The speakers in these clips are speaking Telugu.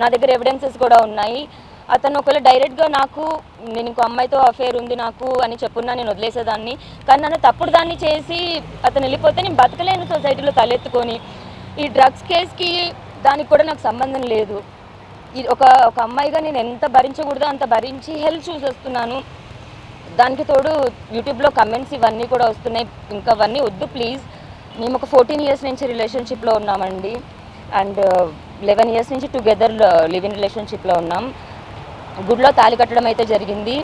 నా దగ్గర ఎవిడెన్సెస్ కూడా ఉన్నాయి. అతను ఒకవేళ డైరెక్ట్గా నాకు నేను ఇంకో అమ్మాయితో అఫేర్ ఉంది నాకు అని చెప్పున్నా నేను వదిలేసేదాన్ని. కానీ నన్ను తప్పుడు దాన్ని చేసి అతను వెళ్ళిపోతే నేను బతకలేను సొసైటీలో తలెత్తుకొని. ఈ డ్రగ్స్ కేసుకి దానికి కూడా నాకు సంబంధం లేదు. ఇది ఒక ఒక అమ్మాయిగా నేను ఎంత భరించకూడదో అంత భరించి హెల్త్ చూసేస్తున్నాను. దానికి తోడు యూట్యూబ్లో కమెంట్స్ ఇవన్నీ కూడా వస్తున్నాయి. ఇంకా అవన్నీ వద్దు ప్లీజ్ మేము ఒక ఫోర్టీన్ ఇయర్స్ నుంచి రిలేషన్షిప్లో ఉన్నామండి. అండ్ లెవెన్ ఇయర్స్ నుంచి టుగెదర్ లివ్ ఇన్ రిలేషన్షిప్లో ఉన్నాం. గుడిలో తాళి కట్టడం అయితే జరిగింది.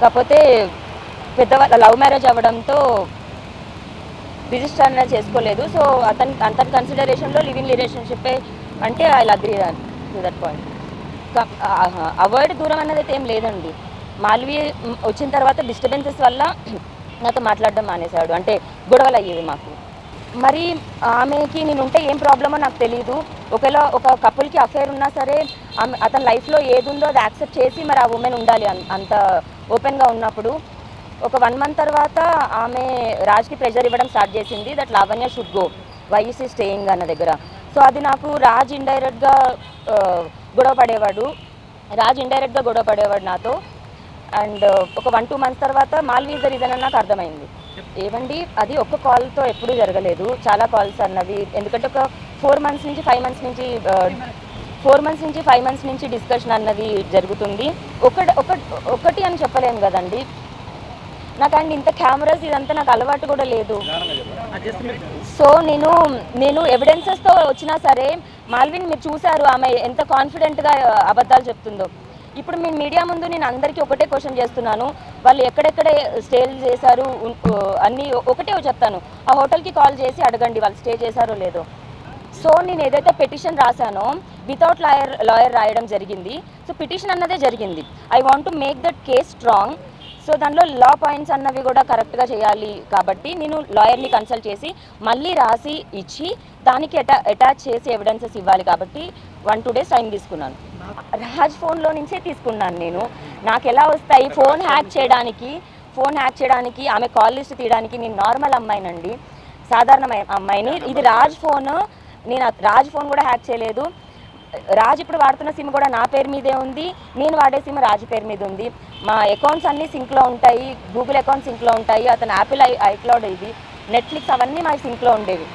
కాకపోతే పెద్దవాళ్ళ లవ్ మ్యారేజ్ అవ్వడంతో రిజిస్టర్ అనేది చేసుకోలేదు. సో అతని అతని కన్సిడరేషన్లో లివ్ ఇన్ రిలేషన్షిప్ అంటే I agree to that point. Avoid దూరం అనేది అయితే ఏం లేదండి. మాల్వి వచ్చిన తర్వాత డిస్టర్బెన్సెస్ వల్ల నాతో మాట్లాడడం మానేశాడు. అంటే గొడవలు అయ్యేవి మాకు. మరి ఆమెకి నేను ఉంటే ఏం ప్రాబ్లమో నాకు తెలియదు ఒకవేళ ఒక కపుల్కి అఫేర్ ఉన్నా సరే ఆమె అతని లైఫ్లో ఏది ఉందో అది యాక్సెప్ట్ చేసి మరి ఆ ఉమెన్ ఉండాలి అంత ఓపెన్గా ఉన్నప్పుడు. ఒక వన్ మంత్ తర్వాత ఆమె రాజ్కి ప్రెషర్ ఇవ్వడం స్టార్ట్ చేసింది. That Lavanya should go వైఎస్ఈ staying అన్న దగ్గర. సో అది నాకు రాజ్ ఇండైరెక్ట్గా గొడవ పడేవాడు. రాజ్ ఇండైరెక్ట్గా గొడవ పడేవాడు నాతో. అండ్ uh, ఒక వన్ టూ మంత్స్ తర్వాత మాల్వీ ఇస్ ద రీజన్ అని నాకు అర్థమైంది. ఏమండి అది ఒక్క కాల్తో ఎప్పుడూ జరగలేదు. చాలా కాల్స్ అన్నవి ఎందుకంటే ఒక ఫోర్ మంత్స్ నుంచి ఫైవ్ మంత్స్ నుంచి uh, ఫోర్ మంత్స్ నుంచి ఫైవ్ మంత్స్ నుంచి డిస్కషన్ అన్నది జరుగుతుంది. ఒకటి ఒక ఒకటి అని చెప్పలేము కదండి. నాకు అండ్ ఇంత కెమెరాస్ ఇదంతా నాకు అలవాటు కూడా లేదు. సో నేను నేను ఎవిడెన్సెస్తో వచ్చినా సరే మాల్విన్ మీరు చూశారు. ఆమె ఎంత కాన్ఫిడెంట్గా uh, అబద్ధాలు చెప్తుందో. ఇప్పుడు మీ మీడియా ముందు నేను అందరికీ ఒకటే క్వశ్చన్ చేస్తున్నాను. వాళ్ళు ఎక్కడెక్కడ స్టేలు చేశారు అన్నీ ఒకటే చెప్తాను. ఆ హోటల్కి కాల్ చేసి అడగండి వాళ్ళు స్టే చేశారో లేదో. సో నేను ఏదైతే పిటిషన్ రాశానో వితౌట్ లాయర్ లాయర్ రాయడం జరిగింది. సో పిటిషన్ అన్నదే జరిగింది. I want to make that case strong so దానిలో లా పాయింట్స్ అన్నవి కూడా కరెక్ట్గా చేయాలి కాబట్టి నేను లాయర్ని కన్సల్ట్ చేసి మళ్ళీ రాసి ఇచ్చి దానికి అటా అటాచ్ చేసి ఎవిడెన్సెస్ ఇవ్వాలి కాబట్టి వన్ టూ డేస్ టైం తీసుకున్నాను. రాజ్ ఫోన్లో నుంచే తీసుకున్నాను నేను. నాకు ఎలా వస్తాయి? ఫోన్ హ్యాక్ చేయడానికి ఫోన్ హ్యాక్ చేయడానికి ఆమె కాల్ లిస్ట్ తీయడానికి నేను నార్మల్ అమ్మాయినండి. సాధారణ అమ్మాయి- అమ్మాయిని. ఇది రాజ్ ఫోన్. నేను రాజ్ ఫోన్ కూడా హ్యాక్ చేయలేదు. రాజ్ ఇప్పుడు వాడుతున్న సిమ్ కూడా నా పేరు మీదే ఉంది. నేను వాడే సిమ్ రాజ్ పేరు మీద ఉంది. మా అకౌంట్స్ అన్నీ సింక్లో ఉంటాయి. గూగుల్ అకౌంట్ సింక్లో ఉంటాయి. అతను యాపిల్ ఐ ఐక్లౌడ్ ఇది. నెట్ఫ్లిక్స్ అవన్నీ మా సింక్లో ఉండేవి.